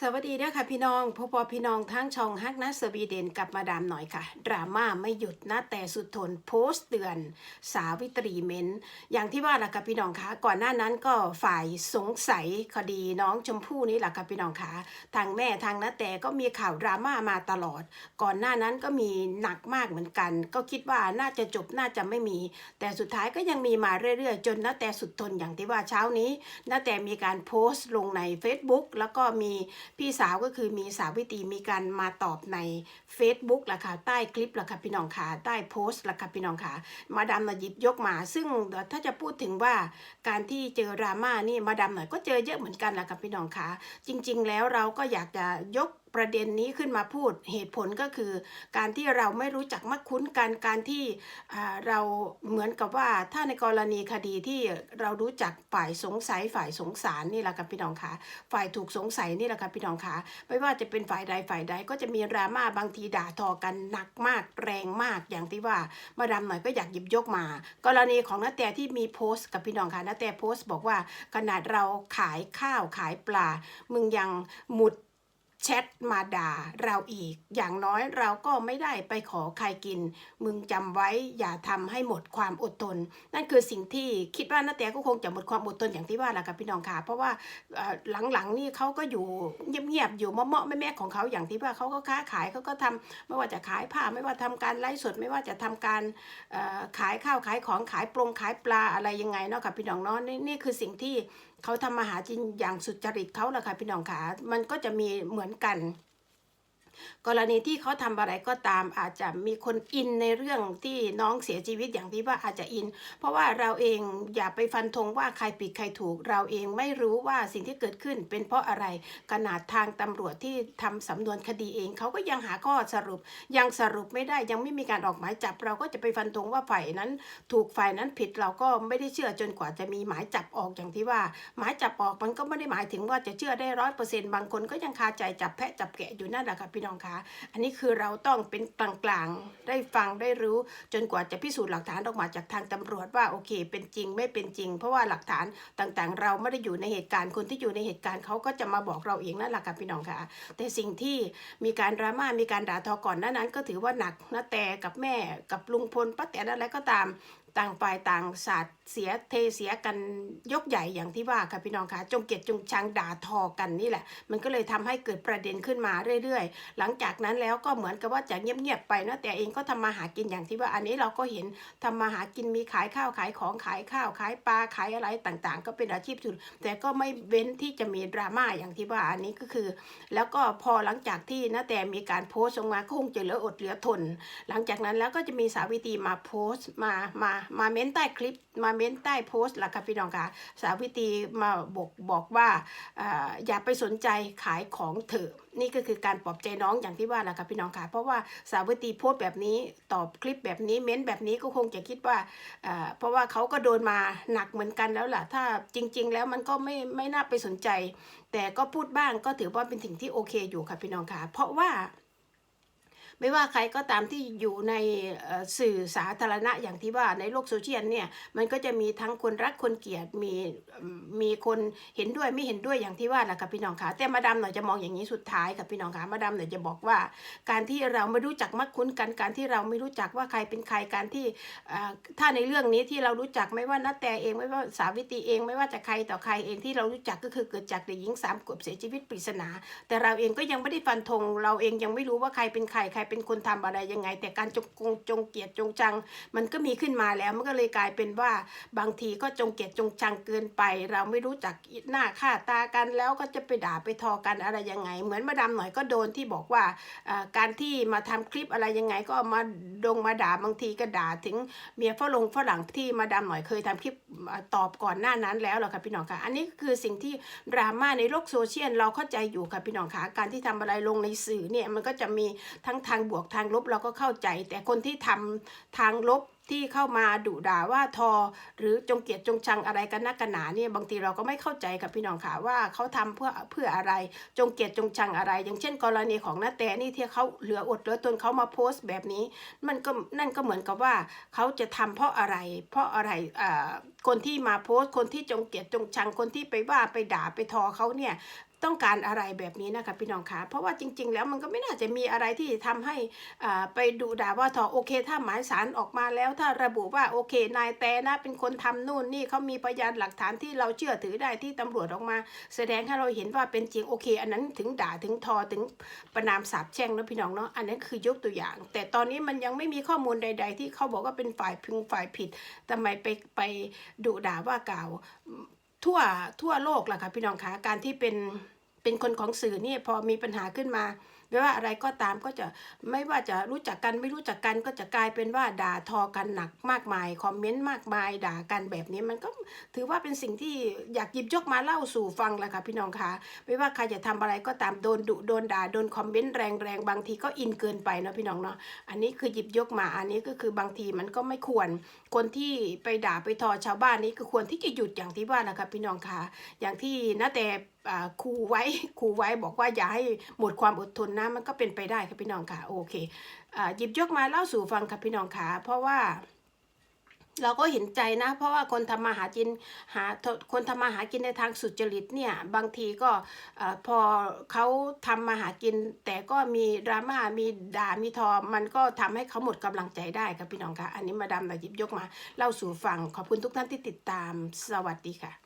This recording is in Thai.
สวัสดีด้วยค่ะพี่น้องพบพี่น้องทั้งช่องฮักนะสวีเดนกับมาดามหน่อยค่ะ ดราม่าไม่หยุดนะแต่สุดทนโพสต์เตือน สาวิตรีเมนอย่างที่ว่าแหละค่ะพี่น้องคะก่อนหน้านั้นก็ฝ่ายสงสัยคดีน้องชมพู่นี่แหละค่ะพี่น้องคะทางแม่ทางนาแต่ก็มีข่าวดราม่ามาตลอด ก่อนหน้านั้นก็มีหนักมากเหมือนกัน ก็คิดว่าน่าจะจบน่าจะไม่มี แต่สุดท้ายก็ยังมีมาเรื่อยๆ จนนาแต่สุดทนอย่างที่ว่าเช้านี้นาแต่มีการโพสต์ลงใน Facebook แล้วก็มีพี่สาวก็คือมีสาวิตีมีการมาตอบใน Facebook ล่ะค่ะใต้คลิปล่ะค่ะพี่น้องค่ะใต้โพสต์ล่ะค่ะพี่น้องค่ะ มาดามหน่อยหยิบยกมา ซึ่งถ้าจะพูดถึงว่าการที่เจอดราม่านี่มาดามหน่อยก็เจอเยอะเหมือนกันล่ะค่ะพี่น้องค่ะ จริง ๆ แล้วเราก็อยากจะยก ประเด็นนี้ขึ้นมาพูดเหตุผลก็คือ การที่เราไม่รู้จักมักคุ้นกันการที่เราเหมือนกับว่าถ้าในกรณีคดีที่เรารู้จักฝ่ายสงสัยฝ่ายสงสารนี่แหละค่ะพี่น้องคะฝ่ายถูกสงสัยนี่แหละค่ะพี่น้องคะไม่ว่าจะเป็นฝ่ายใดฝ่ายใดก็จะมีดราม่าบางทีด่าทอกันหนักมากแรงมากอย่างที่ว่ามาดามหน่อยก็อยากหยิบยกมา กรณีของนาแต่ที่มีโพสต์กับพี่น้องคะนาแต่โพสต์บอกว่าขนาดเราขายข้าวขายปลา มึงยังหมุด แชทมาด่าเราอีก อย่างน้อยเราก็ไม่ได้ไปขอใครกิน มึงจำไว้อย่าทำให้หมดความอดทน นั่นคือสิ่งที่คิดว่านาแต่ก็คงจะหมดความอดทนอย่างที่ว่าแหละค่ะพี่น้องค่ะ เพราะว่าหลังๆนี่เขาก็อยู่เงียบๆอยู่เมาะๆแม่ๆของเขาอย่างที่ว่าเขาก็ค้าขายเขาก็ทำไม่ว่าจะขายผ้าไม่ว่าทำการไลฟ์สดไม่ว่าจะทำการขายข้าวขายของขายปรงขายปลาอะไรยังไงเนาะค่ะพี่น้องเนาะนี่นี่คือสิ่งที่เขาทำมาหากินอย่างสุจริตเขาแหละค่ะพี่น้องขามันก็จะมีเหมือนกัน กรณีที่เขาทำอะไรก็ตามอาจจะมีคนอินในเรื่องที่น้องเสียชีวิตอย่างที่ว่าอาจจะอิน เพราะว่าเราเองอย่าไปฟันธงว่าใครผิดใครถูก เราเองไม่รู้ว่าสิ่งที่เกิดขึ้นเป็นเพราะอะไรขนาดทางตำรวจที่ทำสำนวนคดีเองเขาก็ยังหาข้อสรุปยังสรุปไม่ได้ยังไม่มีการออกหมายจับ เราก็จะไปฟันธงว่าฝ่ายนั้น ถูกฝ่ายนั้นผิดเราก็ไม่ได้เชื่อจนกว่าจะมีหมายจับออกอย่างที่ว่า หมายจับออกมันก็ไม่ได้หมายถึงว่าจะเชื่อได้ร้อยเปอร์เซ็นต์บางคนก็ยังคาใจจับแพะจับแกะอยู่นั่นแหละค่ะพี่น้องคะอันนี้คือเราต้องเป็นกลางๆ ได้ฟังได้รู้ จนกว่าจะพิสูจน์หลักฐานออกมาจากทางตำรวจว่าโอเค เป็นจริงไม่เป็นจริง เพราะว่าหลักฐานต่างๆ เราไม่ได้อยู่ในเหตุการณ์คนที่อยู่ในเหตุการณ์เขาก็จะมาบอกเราเองนั่นแหละค่ะพี่น้องค่ะแต่สิ่งที่มีการดราม่ามีการด่าทอก่อนหน้านั้น ก็ถือว่าหนักนะแต่กับแม่กับลุงพลป้าแตนอะไรก็ตาม ต่างฝ่ายต่างศาสาดเสียเทเสียกันยกใหญ่อย่างที่ว่าค่ะพี่น้องคะจงเกลียดจงชังด่าทอกันนี่แหละ มันก็เลยทำให้เกิดประเด็นขึ้นมาเรื่อยๆ หลังจากนั้นแล้วก็เหมือนกับว่าจะเงียบๆไปนะแต่เองก็ทำมาหากินอย่างที่ว่าอันนี้เราก็เห็นทำมาหากินมีขายข้าวขายของขายข้าวขายปลาขายอะไรต่างๆ ก็เป็นอาชีพสุดแต่ก็ไม่เว้นที่จะมีดราม่าอย่างที่ว่าอันนี้ก็คือ แล้วก็พอหลังจากที่นะแต่มีการโพสต์ลงมาก็คงจะเหลืออดเหลือทน หลังจากนั้นแล้วก็จะมีสาวิตรีมาโพสต์มามามาเม้นใต้คลิป มาเม้นใต้โพสต์ล่ะค่ะพี่น้องค่ะ สาวิตีมาบอกบอกว่าออย่าไปสนใจขายของเถอะ นี่ก็คือการปลอบใจน้องอย่างที่ว่าละค่ะพี่น้องค่ะ เพราะว่าสาวิตีโพสต์แบบนี้ตอบคลิปแบบนี้เม้นแบบนี้ก็คงจะคิดว่าอ่า เพราะว่าเขาก็โดนมาหนักเหมือนกันแล้วล่ะ ถ้าจริง ๆ แล้วมันก็ไม่ไม่น่าไปสนใจ แต่ก็พูดบ้างก็ถือว่าเป็นสิ่งที่โอเคอยู่ค่ะพี่น้องค่ะ เพราะว่า ไม่ว่าใครก็ตามที่อยู่ในสื่อสาธารณะอย่างที่ว่าในโลกโซเชียลเนี่ยมันก็จะมีทั้งคนรักคนเกลียดมีมีคนเห็นด้วยไม่เห็นด้วยอย่างที่ว่าแหละค่ะพี่น้องคะแต่มาดามหน่อยจะมองอย่างนี้สุดท้ายค่ะพี่น้องคะมาดามหน่อยจะบอกว่า การที่เราไม่รู้จักมักคุ้นกันการที่เราไม่รู้จักว่าใครเป็นใครการที่ถ้าในเรื่องนี้ที่เรารู้จักไม่ว่านัแต่เองไม่ว่าสาวิตรีเองไม่ว่าจะใครต่อใครเองที่เรารู้จักก็คือเกิดจากเด็กหญิงสามขวบเสียชีวิตปริศนา แต่เราเองก็ยังไม่ได้ฟันธงเราเองยังไม่รู้ว่าใครเป็นใครใครเป็นคนทำอะไรยังไง แต่การจงกงจงเกลียดจงจัง มันก็มีขึ้นมาแล้วมันก็เลยกลายเป็นว่าบางทีก็จงเกลียดจงชังเกินไป เราไม่รู้จักหน้าค่าตากันแล้วก็จะไปด่าไปทอกันอะไรยังไง เหมือนมาดามหน่อยก็โดนที่บอกว่าการที่มาทำคลิปอะไรยังไง ก็มาดงมาด่าบางทีก็ด่าถึงเมียฝรั่งฝรั่งที่มาดามหน่อยเคยทำคลิปตอบก่อนหน้านั้นแล้วเหรอคะพี่น้องคะอันนี้คือสิ่งที่ดราม่าในโลกโซเชียลเราเข้าใจอยู่ค่ะพี่น้องคะการที่ทำอะไรลงในสื่อเนี่ยมันก็จะมีทั้งทัางบวกทางลบเราก็เข้าใจ แต่คนที่ทำทางลบที่เข้ามาดุด่าว่าทอ หรือจงเกลียดจงชังอะไรกันนักกันหนาเนี่ยบางทีเราก็ไม่เข้าใจกับพี่น้องค่ะว่าเขาทำเพื่อเพื่ออะไร จงเกลียดจงชังอะไร อย่างเช่น กรณีของน้าแต่นี่ที่เขาเหลืออดเหลือตนเขามาโพสต์แบบนี้ มันก็นั่นก็เหมือนกับว่าเขาจะทำเพราะอะไร เพราะอะไรอ่คนที่มาโพสต์คนที่จงเกลียดจงชังคนที่ไปว่าไปด่าไปทอเขาเนี่ย ต้องการอะไรแบบนี้นะคะพี่น้องคะเพราะว่าจริง ๆ แล้วมันก็ไม่น่าจะมีอะไรที่ทำให้อ่าไปดูด่าว่าทอโอเค ถ้าหมายสารออกมาแล้ว ถ้าระบุว่าโอเคนายแต่นะเป็นคนทำนู่นนี่เขามีพยานหลักฐานที่เราเชื่อถือได้ที่ตำรวจออกมา แสดงให้เราเห็นว่าเป็นจริงโอเค อันนั้นถึงด่าถึงทอถึงประนามสาบแช่งนะพี่น้องเนาะอันนั้นคือยกตัวอย่าง แต่ตอนนี้มันยังไม่มีข้อมูลใด ๆ ที่เขาบอกว่าเป็นฝ่ายพึงฝ่ายผิดทำไมไปไปดุด่าว่ากล่าวทั่วทั่วโลกล่ะค่ะพี่น้องคะการที่เป็น เป็นคนของสื่อเนี่ยพอมีปัญหาขึ้นมาไม่ว่าอะไรก็ตามก็จะไม่ว่าจะรู้จักกันไม่รู้จักกันก็จะกลายเป็นว่าด่าทอกันหนักมากมายคอมเมนต์มากมายด่ากันแบบนี้มันก็ถือว่าเป็นสิ่งที่อยากหยิบยกมาเล่าสู่ฟังแหละค่ะพี่น้องคะไม่ว่าใครจะทำอะไรก็ตามโดนดุโดนด่าโดนคอมเมนต์แรงๆบางทีก็อินเกินไปเนาะพี่น้องเนาะอันนี้คือหยิบยกมาอันนี้ก็คือบางทีมันก็ไม่ควรคนที่ไปด่าไปทอชาวบ้านนี้ก็ควรที่จะหยุดอย่างที่ว่านะคะพี่น้องคะอย่างที่นะแต่ ครูไว้ครูไว้บอกว่าอย่าให้หมดความอดทนนะมันก็เป็นไปได้ค่ะพี่น้องค่ะโอเคหยิบยกมาเล่าสู่ฟังค่ะพี่น้องค่ะเพราะว่าเราก็เห็นใจนะ เพราะว่าคนทำมาหากินหาคนทำมาหากินในทางสุจริตเนี่ยบางทีก็พอเขาทำมาหากิน แต่ก็มีดราม่ามีด่ามีทอมันก็ทำให้เขาหมดกำลังใจได้ครับพี่น้องคะอันนี้มาดามหยิบยกมาเล่าสู่ฟังขอบคุณทุกท่านที่ติดตามสวัสดีค่ะ